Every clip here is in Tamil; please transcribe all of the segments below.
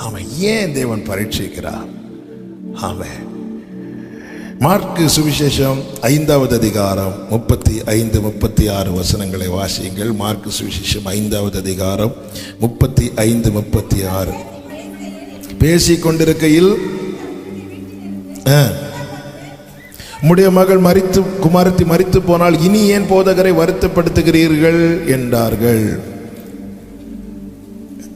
அவன் ஏன் தேவன் பரீட்சிக்கிறார்? அவன் மார்க்கு சுவிசேஷம் ஐந்தாவது அதிகாரம் முப்பத்தி ஐந்து முப்பத்தி ஆறு வசனங்களை வாசியுங்கள். மார்க்கு சுவிசேஷம் ஐந்தாவது அதிகாரம் முப்பத்தி ஐந்து முப்பத்தி ஆறு. பேசிக்கொண்டிருக்கையில் ஆ, உம்முடைய மகள் மறித்து குமாரத்தி மறித்து போனால் இனி ஏன் போதகரை வருத்தப்படுத்துகிறீர்கள்? என்றார்கள்.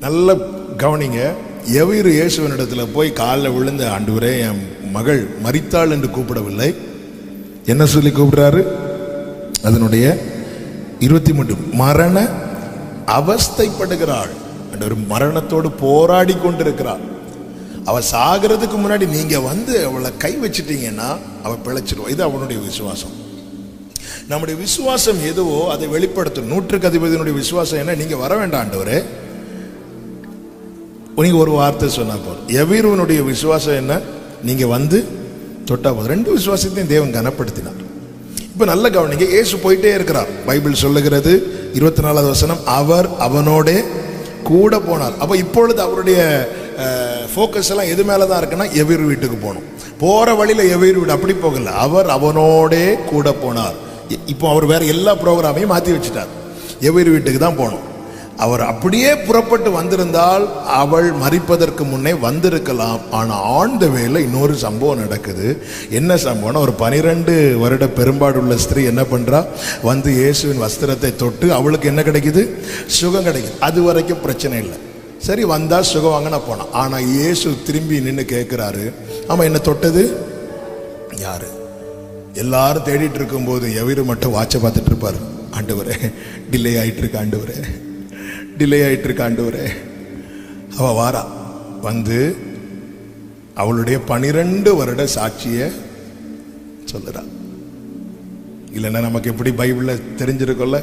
நல்ல கவனிங்க. எவரு இயேசுவனிடத்தில் போய் காலில் விழுந்த ஆண்டவரே என் மகள் மறித்தாள் என்று கூப்பிடவில்லை. என்ன சொல்லி கூப்பிடுறாரு? அதனுடைய இருபத்தி மூன்று மரண அவஸ்தைப்படுகிறாள். ஆண்டவர் மரணத்தோடு போராடி கொண்டிருக்கிறாள் அவள் சாகிறதுக்கு முன்னாடி நீங்கள் வந்து அவளை கை வச்சிட்டீங்கன்னா அவள் பிழைச்சிருவா. இது அவனுடைய விசுவாசம். நம்முடைய விசுவாசம் எதுவோ அதை வெளிப்படுத்தும். நூற்றுக்கு அதிபதியினுடைய விசுவாசம் என்ன? நீங்கள் வர வேண்டாம் ஆண்டவரே ஒரு வார்த்தை சொன்னா போதும். எவீருவனுடைய விசுவாசம் என்ன? நீங்க வந்து தொட்டா போதும். ரெண்டு விசுவாசத்தையும் தேவன் கனப்படுத்தினார். இப்போ நல்ல கவனிங்க இயேசு போயிட்டே இருக்கிறார். பைபிள் சொல்லுகிறது இருபத்தி நாலாவது வசனம் அவர் அவனோடே கூட போனார். அப்போ இப்பொழுது அவருடைய ஃபோக்கஸ் எல்லாம் எது மேலே தான் இருக்குன்னா எவ்வீர் வீட்டுக்கு போகணும். போகிற வழியில் எவ்வீர் வீடு அப்படி போகல. அவர் அவனோடே கூட போனார். இப்போ அவர் வேற எல்லா ப்ரோக்ராமையும் மாற்றி வச்சுட்டார். எவ்வீர் வீட்டுக்கு தான் போகணும். அவர் அப்படியே புறப்பட்டு வந்திருந்தால் அவள் மறிப்பதற்கு முன்னே வந்திருக்கலாம். ஆனா ஆழ்ந்த வேலை இன்னொரு சம்பவம் நடக்குது. என்ன சம்பவம்னா ஒரு பனிரெண்டு வருட பெரும்பாடு உள்ள ஸ்திரீ என்ன பண்ணுறா வந்து இயேசுவின் வஸ்திரத்தை தொட்டு அவளுக்கு என்ன கிடைக்குது? சுகம் கிடைக்குது. அது வரைக்கும் பிரச்சனை இல்லை. சரி வந்தால் சுகம் வாங்கினா போனான் ஆனால் இயேசு திரும்பி நின்று கேட்குறாரு ஆமாம் என்ன தொட்டது? யாரு? எல்லாரும் தேடிட்டு இருக்கும்போது எவரு மட்டும் வாட்சை பார்த்துட்டு இருப்பாரு. ஆண்டவரே டிலே ஆயிட்டு இருக்கு ஆண்டவரே. டிலே ஆயிட்டு இருக்கு ஆண்டவரே. அவ வாரா. வந்து அவளுடைய பனிரெண்டு வருட சாட்சிய சொல்லுறா. இல்லைன்னா நமக்கு எப்படி பைபிளில் தெரிஞ்சிருக்கோல்ல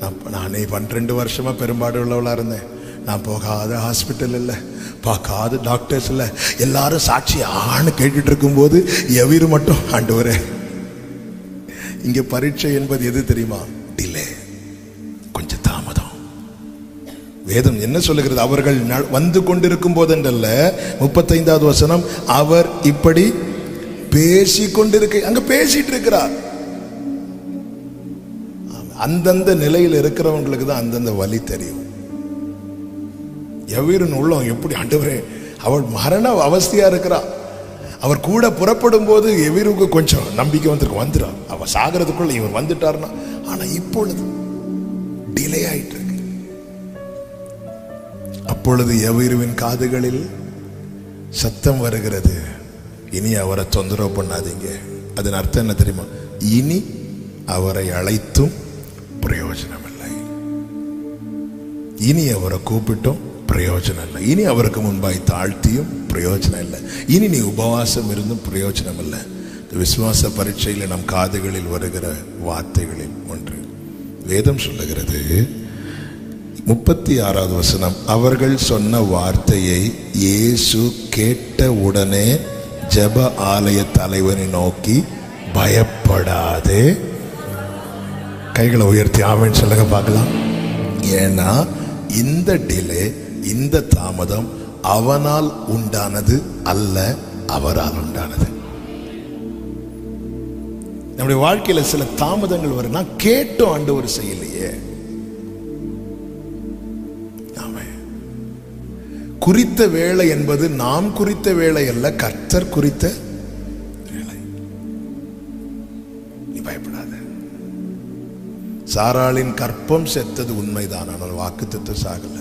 நான் நானே பன்னிரெண்டு வருஷமா பெரும்பாடு உள்ளவளா இருந்தேன். நான் போகாத ஹாஸ்பிட்டல் இல்லை பார்க்காத டாக்டர்ஸ் இல்லை எல்லாரும் சாட்சி ஆன்னு கேட்டுட்டு இருக்கும்போது எவரு மட்டும் ஆண்டுவரே. இங்கே பரீட்சை என்பது எது தெரியுமா? டிலே வேதம் என்ன சொல்லுகிறது? அவர்கள் வந்து கொண்டிருக்கும் போதென்றல்ல முப்பத்தைந்தாவது வசனம் அவர் இப்படி பேசி கொண்டிருக்க அங்க பேசிட்டு இருக்கிறார் அந்தந்த நிலையில் இருக்கிறவங்களுக்கு தான் அந்தந்த வழி தெரியும். எவ்வீரன் உள்ளம் எப்படி ஆண்டவரே அவள் மரண அவஸ்தையா இருக்கிறா. அவர் கூட புறப்படும் போது எவ்வீருக்கு கொஞ்சம் நம்பிக்கை வந்திருக்கு வந்துடும் அவ சாகிறதுக்குள்ள இவர் வந்துட்டாருன்னா ஆனா இப்பொழுது டிலே ஆயிட்டு அப்பொழுது எவ்விருவின் காதுகளில் சத்தம் வருகிறது? இனி அவரை தொந்தரவு பண்ணாதீங்க. அதன் அர்த்தம் என்ன தெரியுமா? இனி அவரை அழைத்தும் பிரயோஜனம் இல்லை இனி அவரை கூப்பிட்டும் பிரயோஜனம் இல்லை இனி அவருக்கு முன்பாய் தாழ்த்தியும் பிரயோஜனம் இல்லை இனி நீ உபவாசம் இருந்தும் பிரயோஜனம் இல்லை விசுவாச பரீட்சையில் நம் காதுகளில் வருகிற வார்த்தைகளில் ஒன்று. வேதம் சொல்லுகிறது முப்பத்தி ஆறாவது வசனம். அவர்கள் சொன்ன வார்த்தையை இயேசு கேட்ட உடனே ஜெப ஆலய தலைவனை நோக்கி பயப்படாதே. கைகளை உயர்த்தி ஆமென்னு சொல்லுங்க பார்க்கலாம். ஏன்னா இந்த டிலே இந்த தாமதம் அவனால் உண்டானது அல்ல அவரால் உண்டானது. நம்முடைய வாழ்க்கையில் சில தாமதங்கள் வரும் நான் கேட்டும் ஆண்டவர் செய்யலையே. குறித்த வேலை என்பது நாம் குறித்த வேலை அல்ல கர்த்தர் குறித்த வேலை. நீ பயப்படாத. சாராளின் கற்பம் செத்தது உண்மைதான் ஆனால் வாக்கு சாகல.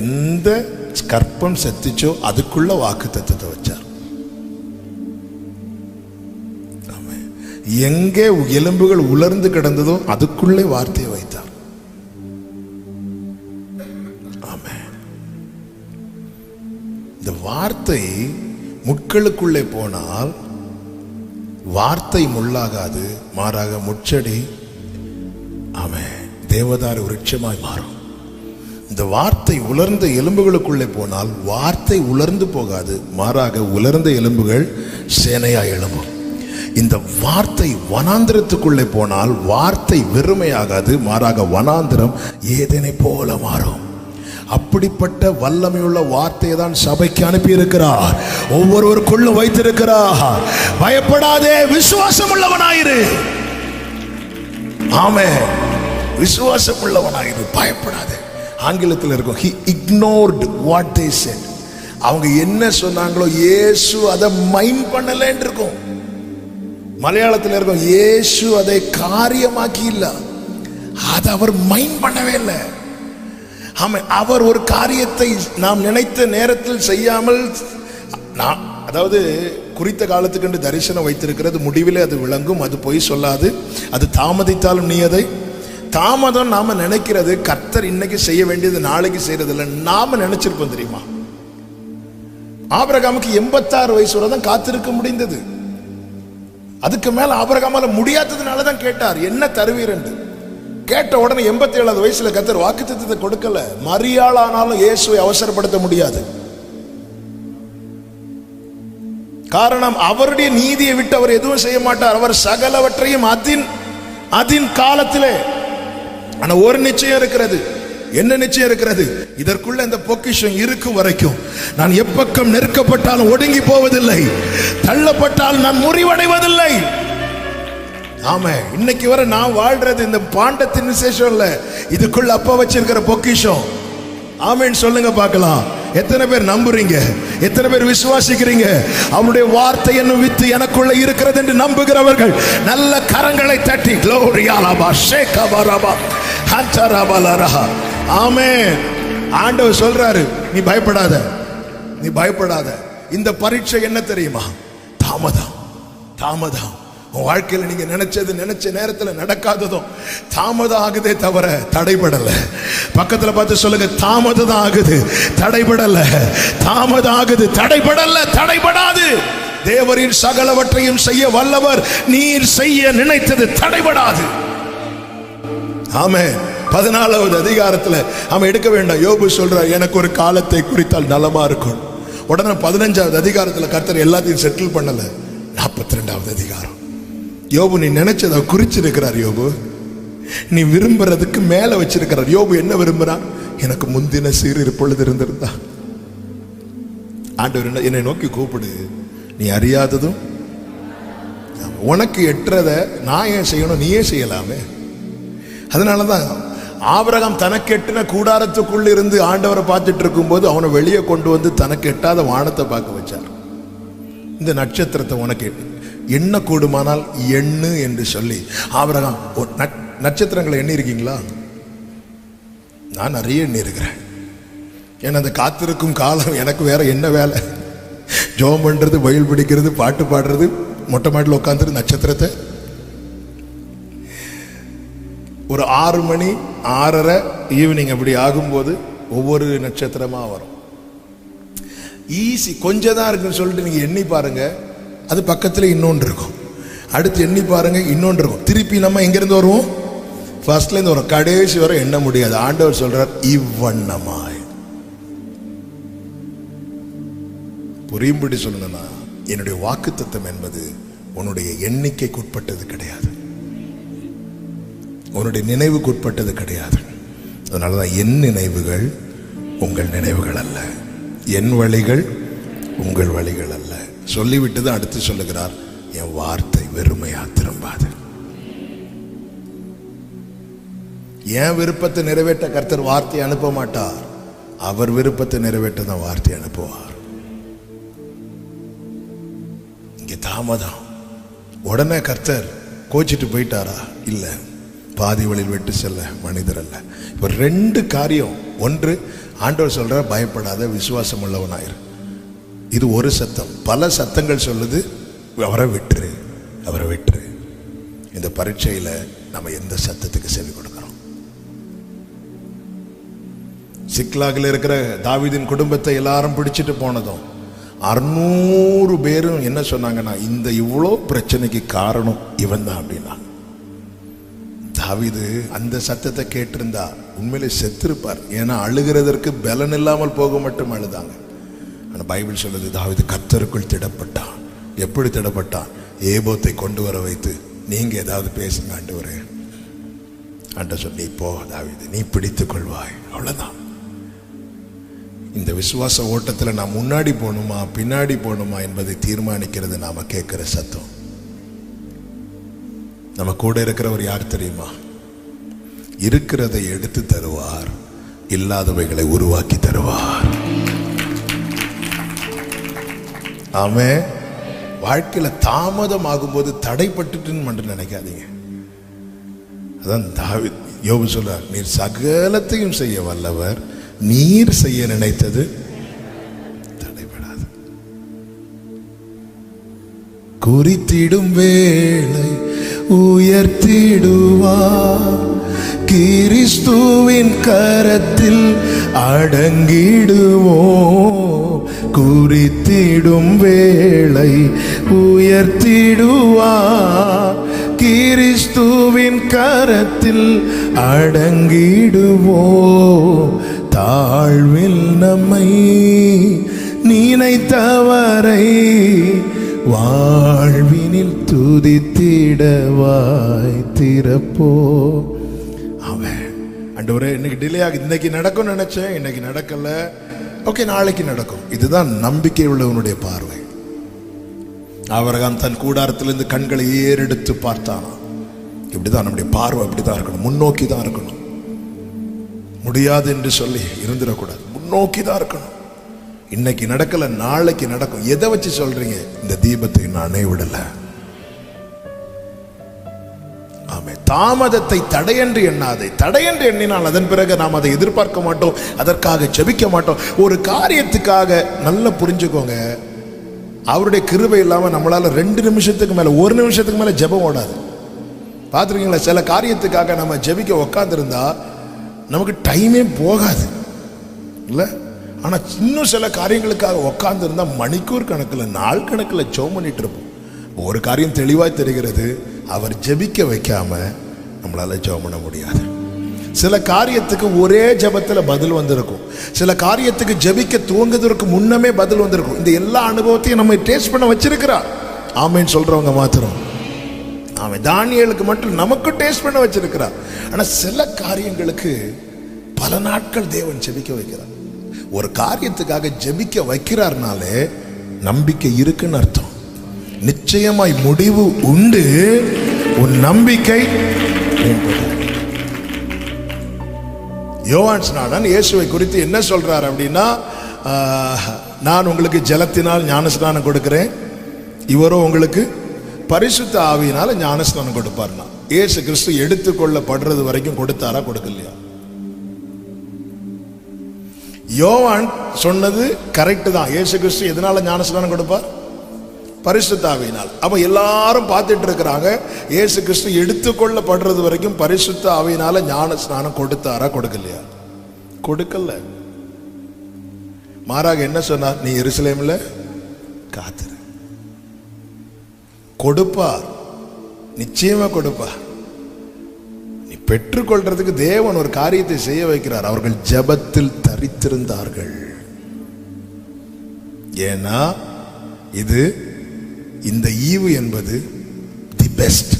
எந்த கற்பம் செத்துச்சோ அதுக்குள்ள வாக்கு தத்துவத்தை வச்சார். எங்கே எலும்புகள் உலர்ந்து கிடந்ததோ அதுக்குள்ளே வார்த்தையை வார்த்தை முட்களுக்குள்ளே போனால் வார்த்தை முள்ளாகாது மாறாக முச்சடி அவன் தேவதார விருட்சமாய் மாறும். இந்த வார்த்தை உலர்ந்த எலும்புகளுக்குள்ளே போனால் வார்த்தை உலர்ந்து போகாது மாறாக உலர்ந்த எலும்புகள் சேனையா எழும்பும். இந்த வார்த்தை வனாந்திரத்துக்குள்ளே போனால் வார்த்தை வெறுமையாகாது மாறாக வனாந்திரம் ஏதேனை போல மாறும். அப்படிப்பட்ட வல்லமையுள்ள வார்த்தையை தான் சபைக்கு அனுப்பியிருக்கிறார். ஒவ்வொருவருக்குள்ளும் வைத்திருக்கிறார். பயப்படாதே விசுவாசம் உள்ளவனாயிரு ஆமே விசுவாசம் உள்ளவனாயிரு பயப்படாதே. ஆங்கிலத்தில் இருக்கும் he ignored what they said அவங்க என்ன சொன்னாங்களோ இயேசு அதை மைண்ட் பண்ணலன்னு இருக்கும். மலையாளத்தில் இருக்கும் இயேசு அதை காரியமாக்கி இல்லை. அதை அவர் மைண்ட் பண்ணவே இல்லை. ஆமா அவர் ஒரு காரியத்தை நாம் நினைத்த நேரத்தில் செய்யாமல் நான் அதாவது குறித்த காலத்துக்கென்று தரிசனம் வைத்திருக்கிறது முடிவிலே அது விளங்கும் அது பொய் சொல்லாது அது தாமதித்தாலும் நீ அதை. தாமதம் நாம நினைக்கிறது கர்த்தர் இன்னைக்கு செய்ய வேண்டியது நாளைக்கு செய்யறது இல்லை நாம நினைச்சிருப்போம் தெரியுமா? ஆபரகாமுக்கு எண்பத்தாறு வயசு வரை தான் காத்திருக்க முடிந்தது. அதுக்கு மேல ஆபரகாமால முடியாததுனால தான் கேட்டார் என்ன தருவீர் என்று. கேட்ட உடனே எண்பத்தி ஏழாவது வயசுல கத்தர் வாக்குத்தத்தத்தை கொடுக்கல. மரியாளானாலும் இயேசுவை அவசரப்படுத்த முடியாது. காரணம் அவருடைய நீதியை விட்டு அவர் எதுவும் செய்ய மாட்டார். அவர் சகலவற்றையும் அதின் அதின் காலத்திலே. ஆனா ஒரு நிச்சயம் இருக்கிறது. என்ன நிச்சயம் இருக்கிறது? இதற்குள்ள இந்த பொக்கிஷம் இருக்கும் வரைக்கும். நான் எப்பக்கம் நெருக்கப்பட்டாலும் ஒடுங்கி போவதில்லை. தள்ளப்பட்டால் நான் முறிவடைவதில்லை. ஆமா இன்னைக்கு வரை நான் வாழ்றது இந்த பாண்டத்தின் விசேஷம் இல்ல. இதுக்குள்ள அப்பா வச்சிருக்கிற பொக்கிஷம். ஆமேன்னு சொல்லுங்க பார்க்கலாம். எத்தனை பேர் நம்புறீங்க? எத்தனை பேர் விசுவாசிக்கிறீங்க? அவனுடைய வார்த்தை என்னும் வித்து எனக்குள்ள இருக்கிறது என்று நம்புகிறவர்கள் நல்ல கரங்களை தட்டி க்ளோரியாலாபா ஷேகபாராபா ஹச்சரபலரஹா ஆமே ஆண்டவர் சொல்றாரு நீ பயப்படாத நீ பயப்படாத. இந்த பரீட்சை என்ன தெரியுமா? தாமதம் தாமதம். உன் வாழ்க்கையில் நீங்க நினைச்சது நினைச்ச நேரத்தில் நடக்காததும் தாமதம் ஆகுதே தவிர தடைபடல. பக்கத்தில் பார்த்து சொல்லுங்க தாமதம் தான் ஆகுது தடைபடல. தாமதம் ஆகுது தடைபடல தடைபடாது. தேவரின் சகலவற்றையும் செய்ய வல்லவர் நீர் செய்ய நினைத்தது தடைபடாது. ஆமே பதினாலாவது அதிகாரத்தில் அவன் எடுக்க வேண்டாம். யோபு சொல்றார் எனக்கு ஒரு காலத்தை குறித்தால் நலமா இருக்கும். உடனே பதினஞ்சாவது அதிகாரத்தில் கர்த்தர் எல்லாத்தையும் செட்டில் பண்ணல. நாற்பத்தி ரெண்டாவது அதிகாரம். யோபு நீ நினைச்சதை குறிச்சிருக்கிறார் யோபு. நீ விரும்புறதுக்கு மேல வச்சிருக்கிறார். யோபு என்ன விரும்புறான் எனக்கு முந்தின சீர் பொழுது இருந்திருந்தா. ஆண்டவர் என்ன- என்னை நோக்கி கூப்பிடு. நீ அறியாததும் உனக்கு எட்டுறத நான் ஏன் செய்யணும்? நீயே செய்யலாமே? அதனாலதான் ஆபரகம் தனக்கு எட்டின கூடாரத்துக்குள்ள இருந்து ஆண்டவரை பார்த்துட்டு இருக்கும்போது அவனை வெளியே கொண்டு வந்து தனக்கு எட்டாத வானத்தை பார்க்க வச்சார். இந்த நட்சத்திரத்தை உனக்கு எட்டு. என்ன கூடுமானால் எண்ணு என்று சொல்லி. ஆபிரகாம் நட்- நட்சத்திரங்களை எண்ணி இருக்கீங்களா நான் நிறைய எண்ணி இருக்கிறேன் ஏன்னா அந்த காத்திருக்கும் காலம் எனக்கு வேற என்ன வேலை? ஜோம் பண்ணுறது பயில் பிடிக்கிறது பாட்டு பாடுறது மொட்டை மாட்டில் உட்காந்துரு நட்சத்திரத்தை. ஒரு ஆறு மணி ஆறரை ஈவினிங் அப்படி ஆகும்போது ஒவ்வொரு நட்சத்திரமாக வரும். ஈஸி கொஞ்சம் தான் இருக்குன்னு சொல்லிட்டு நீங்கள் எண்ணி பாருங்கள் அது பக்கத்தில் இன்னொன்று இருக்கும் அடுத்து எண்ணி பாருங்கள் இன்னொன்று இருக்கும் திருப்பி நம்ம எங்கேருந்து வருவோம்? ஃபர்ஸ்ட்லேருந்து வரும். கடைசி வரை எண்ண முடியாது. ஆண்டவர் சொல்கிறார் இவ்வண்ணமாய். புரியும்படி சொல்லணும்னா என்னுடைய வாக்குத்தத்தம் என்பது உன்னுடைய எண்ணிக்கைக்குட்பட்டது கிடையாது. உன்னுடைய நினைவுக்குட்பட்டது கிடையாது. அதனால தான் என் நினைவுகள் உங்கள் நினைவுகள் அல்ல. என் வழிகள் உங்கள் வழிகள் அல்ல. சொல்லிவிட்டு தான் அடுத்து சொல்லுகிறார் என் வார்த்தை வெறுமையா திரும்பாது. என் விருப்பத்தை நிறைவேற்ற கர்த்தர் வார்த்தையை அனுப்ப மாட்டார். அவர் விருப்பத்தை நிறைவேற்ற தான் வார்த்தை அனுப்புவார். இங்க தாமதம். உடனே கர்த்தர் கோச்சிட்டு போயிட்டாரா? இல்லை. பாதி வழியில் விட்டு செல்ல மனிதர் அல்ல. இப்போ ரெண்டு காரியம். ஒன்று ஆண்டவர் சொல்ற பயப்படாத விசுவாசம் உள்ளவனாயிரு இது ஒரு சத்தம். பல சத்தங்கள் சொல்லுது அவரை விட்டுரு அவரை விட்டுரு. இந்த பரீட்சையில் நம்ம எந்த சத்தத்துக்கு செவி கொடுக்குறோம் சிக்லாகில் இருக்கிற தாவிதின் குடும்பத்தை எல்லாரும் பிடிச்சிட்டு போனதும் அறுநூறு பேரும் என்ன சொன்னாங்கன்னா இந்த இவ்வளோ பிரச்சனைக்கு காரணம் இவன் தான் அப்படின்னா. தாவிது அந்த சத்தத்தை கேட்டிருந்தா உண்மையிலே செத்திருப்பார். ஏன்னா அழுகிறதற்கு பலன் இல்லாமல் போக மட்டும் அழுதாங்க. அந்த பைபிள் சொல்லுது தாவிது கத்தருக்குள் திடப்பட்டான். எப்படி திடப்பட்டான்? ஏபோத்தை கொண்டு வர வைத்து நீங்கள் ஏதாவது பேசுங்க ஆண்டவரே. ஆண்ட சொல்லி போ தாவிது நீ பிடித்து கொள்வாய். அவ்வளோதான் இந்த விசுவாச ஓட்டத்தில் நான் முன்னாடி போகணுமா பின்னாடி போகணுமா என்பதை தீர்மானிக்கிறது நாம் கேட்குற சத்தம். நம்ம கூட இருக்கிறவர் யார் தெரியுமா? இருக்கிறதை எடுத்து தருவார் இல்லாதவைகளை உருவாக்கி தருவார். ஆமே வாழ்க்கையில தாமதம் போது தடைப்பட்டுட்டுன்னு நினைக்காதீங்க. அதான் தாவி யோபு சொல்றார் நீர் சகலத்தையும் செய்ய வல்லவர் நீர் செய்ய நினைத்தது தடைபடாது. குறித்திடும் வேளை உயர்த்திடுவார். கிறிஸ்துவின் கரத்தில் அடங்கிடுவோம். குறித்திடும் வேளை உயர்த்திடுவார் கிறிஸ்துவின் கரத்தில் அடங்கிடுவோ. தாழ்வில் நம்மை நினைத்தவரை வாழ்வினில் துதித்திடவாய் திறப்போ ஆண்டவரே இன்னைக்கு டிலே ஆகுது. இன்னைக்கு நடக்கும் நினைச்சேன் இன்னைக்கு நடக்கல. ஓகே நாளைக்கு நடக்கும். இதுதான் நம்பிக்கை உள்ளவனுடைய பார்வை. அவரகம் தன் கூடாரத்திலிருந்து கண்களை ஏறெடுத்து பார்த்தானா இப்படிதான் நம்முடைய பார்வை அப்படிதான் இருக்கணும். முன்னோக்கி தான் இருக்கணும். முடியாது என்று சொல்லி இருந்துடக்கூடாது. முன்னோக்கி தான் இருக்கணும். இன்னைக்கு நடக்கல நாளைக்கு நடக்கும். எதை வச்சு சொல்றீங்க? இந்த தீபத்தை நான் விடலை. ஆமே தாமதத்தை தடையென்று எண்ணாதே. தடையென்று எண்ணினால் அதன் பிறகு நாம் அதை எதிர்பார்க்க மாட்டோம் அதற்காக ஜெபிக்க மாட்டோம். ஒரு காரியத்துக்காக நல்லா புரிஞ்சுக்கோங்க. அவருடைய கிருபை இல்லாமல் நம்மளால் ரெண்டு நிமிஷத்துக்கு மேலே ஒரு நிமிஷத்துக்கு மேலே ஜபம் ஓடாது. பார்த்துருக்கீங்களா? சில காரியத்துக்காக நம்ம ஜெபிக்க உக்காந்துருந்தா நமக்கு டைமே போகாது. இல்லை? ஆனால் இன்னும் சில காரியங்களுக்காக உக்காந்துருந்தா மணிக்கூர் கணக்கில் நாள் கணக்கில் ஜெபம் பண்ணிட்டு இருப்போம். ஒரு காரியம் தெளிவாக தெரிகிறது. அவர் ஜெபிக்க வைக்காம நம்மளால ஜெபம் பண்ண முடியாது. சில காரியத்துக்கு ஒரே ஜெபத்தில் பதில் வந்திருக்கும். சில காரியத்துக்கு ஜெபிக்க துவங்குவதற்கு முன்னமே பதில் வந்திருக்கும். இந்த எல்லா அனுபவத்தையும் நம்ம டேஸ்ட் பண்ண வச்சிருக்கிறார். ஆமேன்னு சொல்றவங்க மாத்திரம். அவன் தானியலுக்கு மட்டும் நமக்கு டேஸ்ட் பண்ண வச்சிருக்கிறார். ஆனால் சில காரியங்களுக்கு பல நாட்கள் தேவன் ஜெபிக்க வைக்கிறார். ஒரு காரியத்துக்காக ஜெபிக்க வைக்கிறார்னாலே நம்பிக்கை இருக்குன்னு அர்த்தம். நிச்சயமாய் முடிவு உண்டு. உன் நம்பிக்கை யோவான் ஸ்நானன் இயேசுவை குறித்து என்ன சொல்றார் அப்படின்னா நான் உங்களுக்கு ஜலத்தினால் ஞானஸ்நானம் கொடுக்கிறேன். இவரோ உங்களுக்கு பரிசுத்த ஆவியினால ஞானஸ்நானம் கொடுப்பார்னா. இயேசு கிறிஸ்து எடுத்துக்கொள்ளப்படுறது வரைக்கும் கொடுத்தாரா கொடுக்கலையா? யோவான் சொன்னது கரெக்டு தான். இயேசு கிறிஸ்து எதனால ஞானஸ்நானம் கொடுப்பார்? பரிசுத்த அப்போ எல்லாரும் பார்த்துட்டு இருக்கிறாங்க ஏசு கிறிஸ்து எடுத்துக்கொள்ளப்படுறது வரைக்கும் பரிசுத்த ஆவியினால ஞான ஸ்நானம் கொடுத்தாரா கொடுக்கலையா? கொடுக்கல. மாறாக என்ன சொன்னார்? நீ எருசலேமில் காத்துரு. கொடுப்பார் நிச்சயமா கொடுப்பார் நீ பெற்றுக்கொள்றதுக்கு தேவன் ஒரு காரியத்தை செய்ய வைக்கிறார். அவர்கள் ஜெபத்தில் தரித்திருந்தார்கள். ஏன்னா இது இந்த ஈவு என்பது தி பெஸ்ட்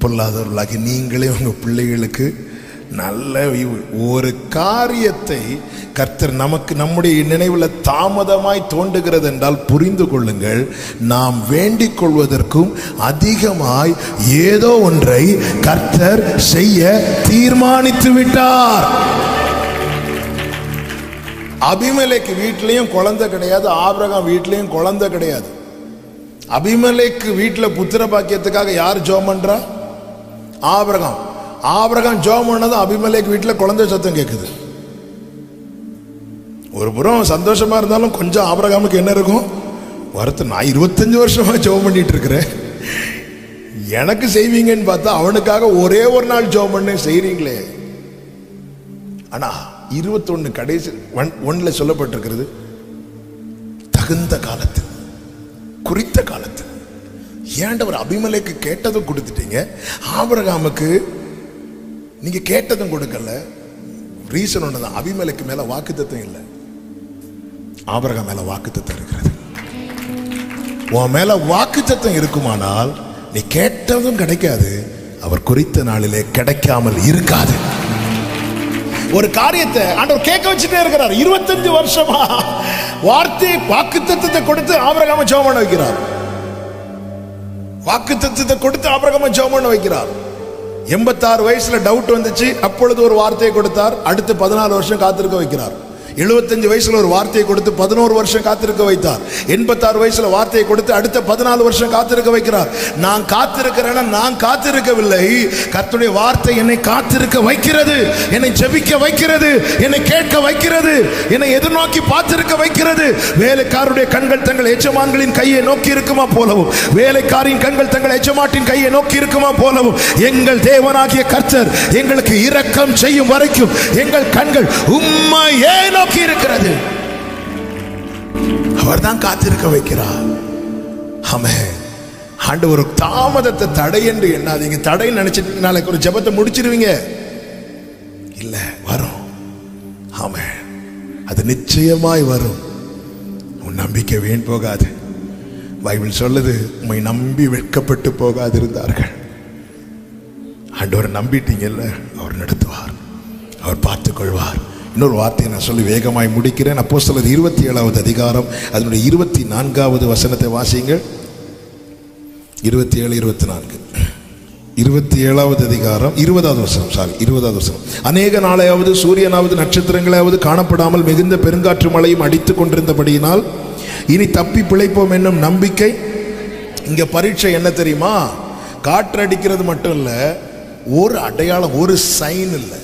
பொல்லாதவர்களாகி நீங்களே உங்கள் பிள்ளைகளுக்கு நல்ல ஈவு. ஒரு காரியத்தை கர்த்தர் நமக்கு நம்முடைய நினைவில் தாமதமாய் தோன்றுகிறது என்றால் புரிந்து கொள்ளுங்கள். நாம் வேண்டிக் கொள்வதற்கும் அதிகமாய் ஏதோ ஒன்றை கர்த்தர் செய்ய தீர்மானித்து விட்டார். அபிமலைக்கு வீட்லேயும் குழந்தை கிடையாது ஆபிரகாம் வீட்லேயும் குழந்தை கிடையாது. அபிமலைக்கு வீட்டில் புத்திர பாக்கியத்துக்காக யார் ஜோம் பண்ணுறா ஆபிரகாம். ஆபிரகாம் ஜோம் பண்ணதும் அபிமலைக்கு வீட்டில் குழந்தை சத்தம் கேட்குது ஒரு புறம் சந்தோஷமா இருந்தாலும் கொஞ்சம் ஆபிரகாமுக்கு என்ன இருக்கும்? வருத்தம். நான் இருபத்தஞ்சு வருஷமா ஜோம் பண்ணிட்டு இருக்கிறேன். எனக்கு செய்வீங்கன்னு பார்த்தா அவனுக்காக ஒரே ஒரு நாள் ஜோம் பண்ண செய்கிறீங்களே ஆனால் இருபத்தொன்னு கடைசி ஒன் ஒன்ல சொல்லப்பட்டிருக்கிறது. தகுந்த காலத்தில் குறித்த காலத்தில். ஏண்டவர் அபிமலைக்கு கேட்டதும் கொடுத்துட்டீங்க? ஆபரகாமுக்கு நீங்க கேட்டதும் கொடுக்கல. ரீசன் ஒண்ணுதான் அபிமலைக்கு மேல வாக்குத்தத்தம் இல்லை. ஆபிரகாம் மேல வாக்குத்தத்தம் இருக்கிறது. உன் மேல வாக்குத்தத்தம் இருக்குமானால் நீ கேட்டதும் கிடைக்காது அவர் குறித்த நாளிலே கிடைக்காமல் இருக்காது. ஒரு காரியத்தை ஆண்டவர் கேட்க வச்சுட்டே இருக்கிறார். இருபத்தஞ்சு வருஷமா வார்த்தை வாக்கு கொடுத்து ஆபரகாம ஜோம் பண்ண வைக்கிறார். வாக்கு கொடுத்து ஆபரகாம ஜோம் பண்ண வைக்கிறார். எண்பத்தாறு வயசுல டவுட் வந்துச்சு. அப்பொழுது ஒரு வார்த்தையை கொடுத்தார். அடுத்து பதினாலு வருஷம் காத்திருக்க வைக்கிறார். எழுபத்தஞ்சு வயசுல ஒரு வார்த்தையை கொடுத்து பதினோரு வருஷம் காத்திருக்க வைத்தார். எண்பத்தாறு வயசுல வார்த்தையை கொடுத்து அடுத்த பதினாலு வருஷம் காத்திருக்க வைக்கிறார். நான் காத்திருக்கிறேன்னா நான் காத்திருக்கவில்லை. கத்துடைய வார்த்தை என்னை காத்திருக்க வைக்கிறது. என்னை ஜெபிக்க வைக்கிறது. என்னை கேட்க வைக்கிறது. என்னை எதிர்நோக்கி பார்த்திருக்க வைக்கிறது. வேலைக்காருடைய கண்கள் தங்கள் எஜமான்களின் கையை நோக்கி இருக்குமா போலவும். வேலைக்காரின் கண்கள் தங்கள் எஜமாட்டின் கையை நோக்கி இருக்குமா போலவும். எங்கள் தேவனாகிய கர்த்தர் எங்களுக்கு இரக்கம் செய்யும் வரைக்கும் எங்கள் கண்கள் உம்மையே நோக்கி இருக்கிறது. அவர்தான் காத்திருக்க வைக்கிறார். ஆண்டு ஒரு தாமதத்தை தடை என்று எண்ணாதீங்க. தடை நினைச்சிட்டு நாளைக்கு ஒரு ஜெபத்தை முடிச்சிருவீங்க. இல்ல வரும். ஆமே. அது நிச்சயமாய் வரும். உன் நம்பிக்கை வீண் போகாது. பைபிள் சொல்லுது உண்மை நம்பி வெட்கப்பட்டு போகாதிருந்தார்கள். ஆண்டவர் நம்பிட்டீங்கல்ல? அவர் நடத்துவார் அவர் பார்த்துக் கொள்வார். இன்னொரு வார்த்தையை நான் சொல்லி வேகமாய் முடிக்கிறேன். அப்போ சிலர் இருபத்தி ஏழாவது அதிகாரம் அதனுடைய இருபத்தி நான்காவது வசனத்தை வாசிங்கள் இருபத்தி ஏழு இருபத்தி நான்கு இருபத்தி ஏழாவது அதிகாரம் இருபதாவது வசனம் சாரி இருபதாவது வசனம். அநேக நாளையாவது சூரியனாவது நட்சத்திரங்களாவது காணப்படாமல் மிகுந்த பெருங்காற்று மழையும் அடித்து கொண்டிருந்தபடியினால் இனி தப்பி பிழைப்போம் என்னும் நம்பிக்கை. இங்கே பரீட்சை என்ன தெரியுமா? காற்று அடிக்கிறது மட்டும் இல்லை ஒரு அடையாளம் ஒரு சைன் இல்லை.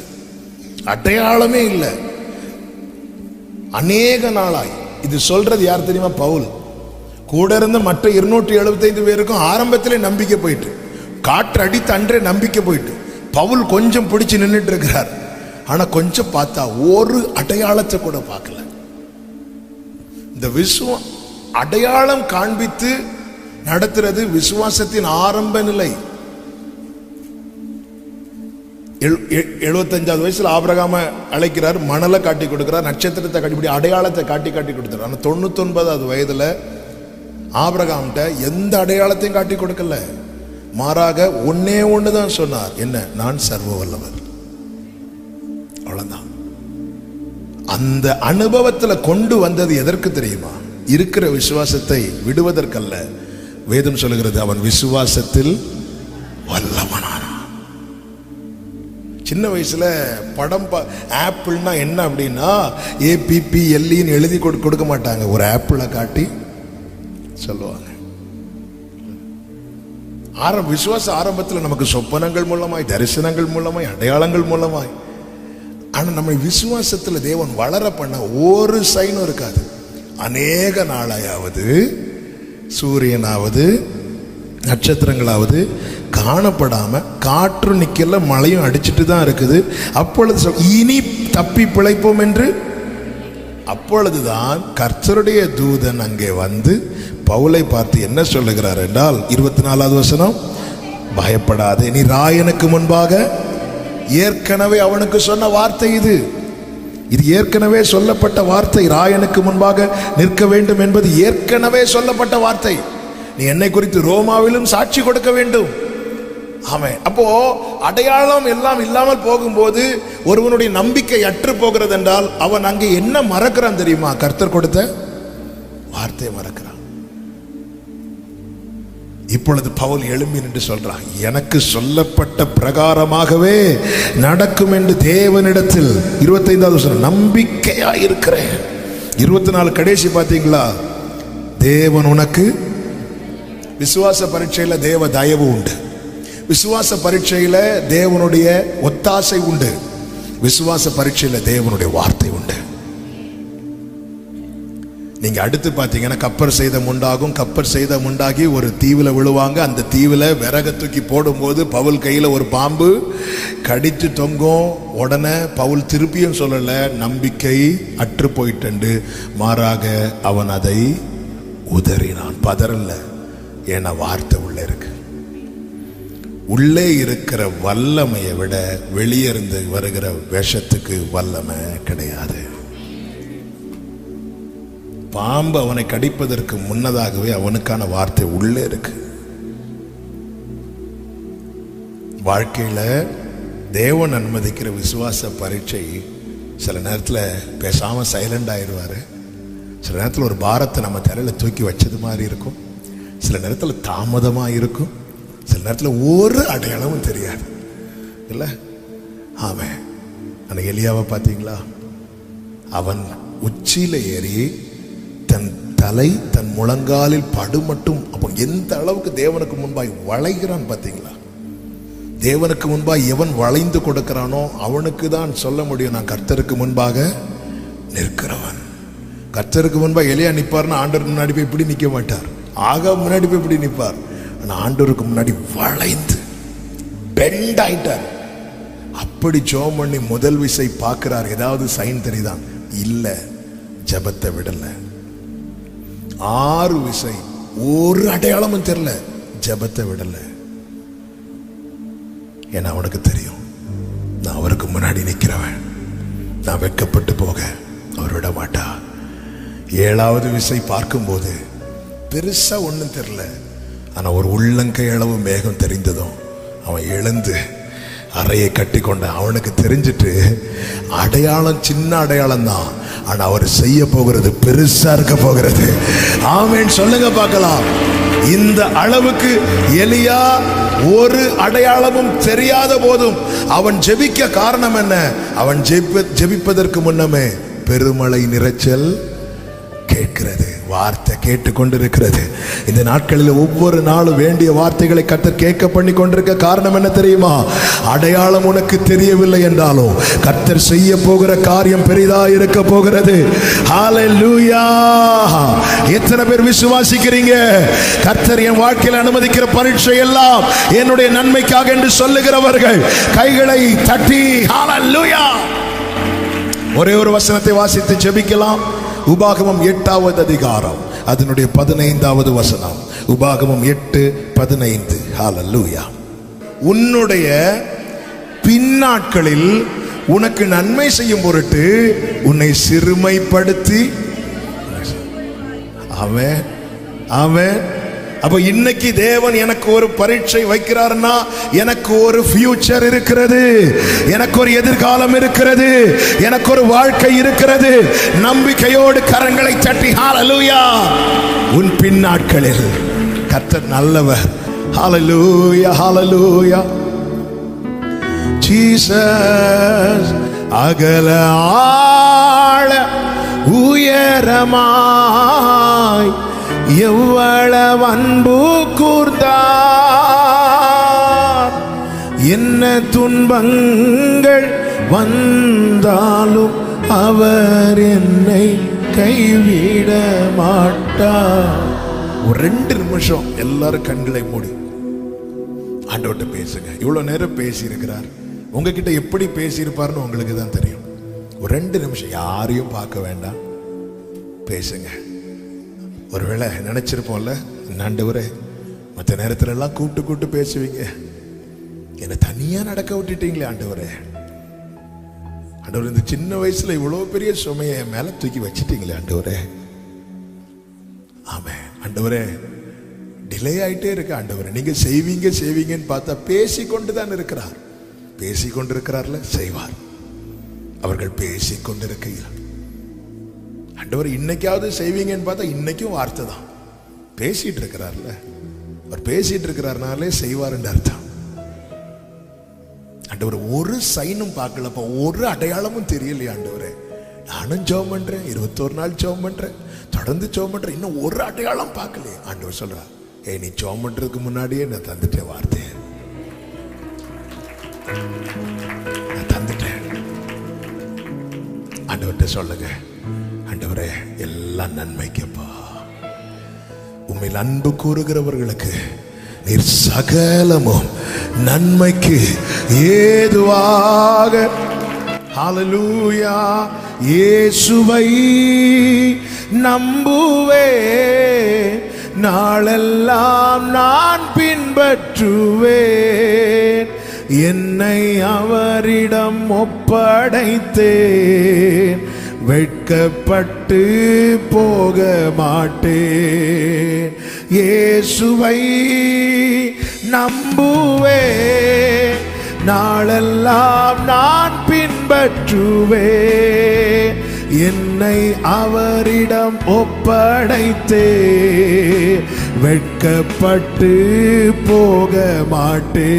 அடையாளமே இல்லை. அநேக நாளாய். இது சொல்றது யார் தெரியுமா? பவுல். கூட இருந்த மற்ற இருநூற்றி எழுபத்தைந்து பேருக்கும் ஆரம்பத்திலே நம்பிக்கை போயிட்டு காற்று அடித்து அன்றே நம்பிக்கை போயிட்டு பவுல் கொஞ்சம் பிடிச்சு நின்றுட்டு இருக்கிறார் ஆனா கொஞ்சம் பார்த்தா ஒரு அடையாளத்தை கூட பார்க்கல. இந்த விசுவம் அடையாளம் காண்பித்து நடத்துறது விசுவாசத்தின் ஆரம்ப நிலை. எழுபத்தஞ்சாவது வயசுல ஆபிரகாம அழைக்கிறார் மணலை காட்டி கொடுக்கிறார் நட்சத்திரத்தை காட்டிப்படி அடையாளத்தை காட்டி காட்டி கொடுத்துறார். ஆனால் தொண்ணூத்தொன்பதாவது வயதுல ஆபிரகாம்கிட்ட எந்த அடையாளத்தையும் காட்டி கொடுக்கல. மாறாக ஒன்னே ஒன்று தான் சொன்னார். என்ன? நான் சர்வ வல்லவர் அவ்வளவுதான். அந்த அனுபவத்துல கொண்டு வந்தது எதற்கு தெரியுமா? இருக்கிற விசுவாசத்தை விடுவதற்கல்ல. வேதம் சொல்லுகிறது அவன் விசுவாசத்தில் வல்லவன். சின்ன வயசில் படம் ப ஆப்பிள்னா என்ன அப்படின்னா ஏபிபி எல்லின்னு எழுதி கொடு- கொடுக்க மாட்டாங்க. ஒரு ஆப்பிளை காட்டி சொல்லுவாங்க. ஆரம்ப விசுவாச ஆரம்பத்தில் நமக்கு சொப்பனங்கள் மூலமாய் தரிசனங்கள் மூலமாய் அடையாளங்கள் மூலமாய். ஆனால் நம்ம விசுவாசத்தில் தேவன் வளர பண்ண ஒரு சைனும் இருக்காது. அநேக நாளாயாவது சூரியனாவது நட்சத்திரங்களாவது காணப்படாமல் காற்று நிக்கல மழையும் அடிச்சிட்டு தான் இருக்குது. அப்பொழுது சொல், இனி தப்பி பிழைப்போம் என்று? அப்பொழுதுதான் கர்த்தருடைய தூதன் அங்கே வந்து பவுலை பார்த்து என்ன சொல்லுகிறார் என்றால் இருபத்தி நாலாவது வசனம் பயப்படாதே நீ ராயனுக்கு முன்பாக. ஏற்கனவே அவனுக்கு சொன்ன வார்த்தை இது. இது ஏற்கனவே சொல்லப்பட்ட வார்த்தை. ராயனுக்கு முன்பாக நிற்க வேண்டும் என்பது ஏற்கனவே சொல்லப்பட்ட வார்த்தை. நீ என்னை குறித்து ரோமாவிலும் சாட்சி கொடுக்க வேண்டும். ஆமாம் அப்போ அடையாளம் எல்லாம் இல்லாமல் போகும்போது ஒருவனுடைய நம்பிக்கை அற்று போகிறது என்றால் அவன் அங்கே என்ன மறக்கிறான் தெரியுமா? கர்த்தர் கொடுத்த வார்த்தையை மறக்கிறான். இப்பொழுது பவுல் எழும்பி நின்று சொல்றான் எனக்கு சொல்லப்பட்ட பிரகாரமாகவே நடக்கும் என்று தேவனிடத்தில் இருபத்தைந்தாவது வருஷம் நம்பிக்கையா இருக்கிறேன். இருபத்தி நாலு கடைசி பார்த்தீங்களா? தேவன் உனக்கு விசுவாச பரீட்சையில் தேவ தயவு உண்டு. விசுவாச பரீட்சையில் தேவனுடைய ஒத்தாசை உண்டு. விசுவாச பரீட்சையில் தேவனுடைய வார்த்தை உண்டு. நீங்க அடுத்து பார்த்தீங்கன்னா கப்பர் செய்த முண்டாகும் கப்பர் செய்த முண்டாகி ஒரு தீவில் விழுவாங்க. அந்த தீவில் விறக தூக்கி போடும்போது பவுல் கையில் ஒரு பாம்பு கடித்து தொங்கும். உடனே பவுல் திருப்பியும் சொல்லலை நம்பிக்கை அற்று போயிட்டு மாறாக அவன் அதை உதறினான். பதறல ஏன்னா வார்த்தை உள்ள இருக்கு. உள்ளே இருக்கிற வல்லமையை விட வெளியே இருந்து வருகிற விஷத்துக்கு வல்லமை கிடையாது. பாம்பு அவனை கடிப்பதற்கு முன்னதாகவே அவனுக்கான வார்த்தை உள்ளே இருக்கு. வாழ்க்கையில் தேவன் அனுமதிக்கிற விசுவாச பரீட்சை சில நேரத்தில் பேசாமல் சைலண்ட் ஆயிடுவார். சில நேரத்தில் ஒரு பாரத்தை நம்ம தலையில் தூக்கி வச்சது மாதிரி இருக்கும். சில நேரத்தில் தாமதமாக இருக்கும். சில நேரத்தில் ஒரு அடையாளமும் தெரியாது. இல்லை? ஆமாம் அந்த எலியாவை பார்த்தீங்களா அவன் உச்சியில் ஏறி தன் தலை தன் முழங்காலில் படு மட்டும் அப்போ எந்த அளவுக்கு தேவனுக்கு முன்பாய் வளைகிறான் பார்த்தீங்களா தேவனுக்கு முன்பாக எவன் வளைந்து கொடுக்கிறானோ அவனுக்கு தான் சொல்ல முடியும். நான் கர்த்தருக்கு முன்பாக நிற்கிறவன். கர்த்தருக்கு முன்பாக எலியா நிற்பார்னு ஆண்டவர் முன்னாடி போய் இப்படி நிற்க மாட்டார். ஆக முன்னாடி போய் இப்படி நிற்பார் ஆனால் ஆண்டவருக்கு முன்னாடி வளைந்து பெண்ட் ஆயிட்டார். அப்படி ஜோம் பண்ணி முதல் விசை பார்க்கிறார். ஏதாவது சைன் தெரியுதான் இல்லை. ஜபத்தை விடலை. ஆறு விசை. ஒரு அடையாளமும் தெரியல ஜபத்தை விடலை. ஏன்னா அவனுக்கு தெரியும். நான் அவருக்கு முன்னாடி நிற்கிறவன் நான் வெட்கப்பட்டு போக அவர் விட மாட்டா. ஏழாவது விசை பார்க்கும்போது பெருசா ஒன்றும் தெரியல ஆனால் ஒரு உள்ளங்கை அளவு மேகம் தெரிந்ததும் அவன் எழுந்து அறையை கட்டி கொண்ட அவனுக்கு தெரிஞ்சிட்டு அடையாளம் சின்ன அடையாளம் தான் ஆனால் அவர் செய்ய போகிறது பெருசாக இருக்க போகிறது. ஆமேன். சொல்லுங்க பார்க்கலாம். இந்த அளவுக்கு எலியா ஒரு அடையாளமும் தெரியாத போதும் அவன் ஜெபிக்க காரணம் என்ன? அவன் ஜெபிப்பதற்கு முன்னமே பெருமழை நிறைச்சல் கேட்கிறது. வார்த்தை கேட்டுக்கொண்டிருக்கிறது. இந்த நாட்களில் ஒவ்வொரு நாளும் வேண்டிய வார்த்தைகளை கத்தர் கேட்க பண்ணி கொண்டிருக்க காரணம் என்ன தெரியுமா? அடையாளம் உனக்கு தெரியவில்லை என்றாலும் கத்தர் செய்ய போகிற காரியம் பெரிதா இருக்க போகிறது. எத்தனை பேர் விசுவாசிக்கிறீங்க? கர்த்தர் என் வாழ்க்கையில் அனுமதிக்கிற பரீட்சை எல்லாம் என்னுடைய நன்மைக்காக என்று சொல்லுகிறவர்கள் கைகளை தட்டி ஒரே ஒரு வசனத்தை வாசித்து ஜெபிக்கலாம். உபாகமம் எட்டாவது அதிகாரம். அதனுடைய பதினைந்தாவது வசனம். உபாகமம் எட்டு பதினைந்து. ஹாலல்லூயா உன்னுடைய பின்னாட்களில் உனக்கு நன்மை செய்யும் பொருட்டு உன்னை சிறுமைப்படுத்தி. அவன் அவன் அப்ப இன்னைக்கு தேவன் எனக்கு ஒரு பரீட்சை வைக்கிறார்னா எனக்கு ஒரு ஃபியூச்சர் இருக்கிறது. எனக்கு ஒரு எதிர்காலம் இருக்கிறது. எனக்கு ஒரு வாழ்க்கை இருக்கிறது. நம்பிக்கையோடு கரங்களை தட்டி ஹாலலூயா உன் பின்னாட்களில் கர்த்தர் நல்லவர். ஹாலலூயா ஹாலலூயா ஜீசஸ் அகல ஆழ உயரமாய் எவ்வளவு அன்பு கூர்ந்தார்? என்ன துன்பங்கள் வந்தாலும் அவர் என்னை கைவிட மாட்டார். ஒரு ரெண்டு நிமிஷம் எல்லாரும் கண்களை மூடி. ஆண்டவர்கிட்ட பேசுங்க. இவ்வளோ நேரம் பேசியிருக்கிறார். உங்ககிட்ட எப்படி பேசியிருப்பார்னு உங்களுக்கு தான் தெரியும். ஒரு ரெண்டு நிமிஷம் யாரையும் பார்க்க வேண்டாம். பேசுங்க. ஒருவேளை நினச்சிருப்போம்ல ஆண்டவரே மற்ற நேரத்துலலாம் கூப்பிட்டு கூப்பிட்டு பேசுவீங்க. என்னை தனியாக நடக்க விட்டுட்டீங்களே ஆண்டவரே. ஆண்டவர் இந்த சின்ன வயசில் இவ்வளோ பெரிய சுமையை என் மேலே தூக்கி வச்சிட்டீங்களே ஆண்டவரே. ஆமே ஆண்டவரே டிலே ஆயிட்டே இருக்கு ஆண்டவரே. நீங்கள் செய்வீங்க செய்வீங்கன்னு பார்த்தா பேசி கொண்டு தான் இருக்கிறார். பேசி கொண்டிருக்கிறார்ல செய்வார். அவர்கள் பேசி கொண்டிருக்கையில் ஆண்டவர் இன்னைக்காவது செய்வீங்கன்னு பார்த்தா இன்னைக்கும் வார்த்தை தான். பேசிட்டு இருக்கிறார்ல அவர் பேசிட்டு இருக்கிறாருனாலே செய்வாருன்ற அர்த்தம். ஆண்டவர் ஒரு சைனும் பார்க்கலப்ப. ஒரு அடையாளமும் தெரியலையா ஆண்டவரே. நானும் ஜோம் பண்றேன் இருபத்தோரு நாள் ஜோம் பண்றேன் தொடர்ந்து ஜோம் பண்றேன். இன்னும் ஒரு அடையாளம் பார்க்கலையே. ஆண்டவர் சொல்றா ஏய் நீ ஜோம் பண்றதுக்கு முன்னாடியே நான் தந்துட்டேன் வார்த்தையை நான் தந்துட்டேன். ஆண்டவர்கிட்ட சொல்லுங்க. ஆண்டவரே எல்லாம் நன்மைக்குப்பா. உண்மையில் அன்பு கூறுகிறவர்களுக்கு நீர் சகலமும் நன்மைக்கு ஏதுவாக. ஹalleluya இயேசுவை நம்புவே. நாளெல்லாம் நான் பின்பற்றுவேன். என்னை அவரிடம் ஒப்படைத்தேன். வெட்கப்பட்டு போக மாட்டேன். இயேசுவை நம்புவே நாளெல்லாம் நான் பின்பற்றுவே என்னை அவரிடம் ஒப்படைத்தே வெட்கப்பட்டு போக மாட்டே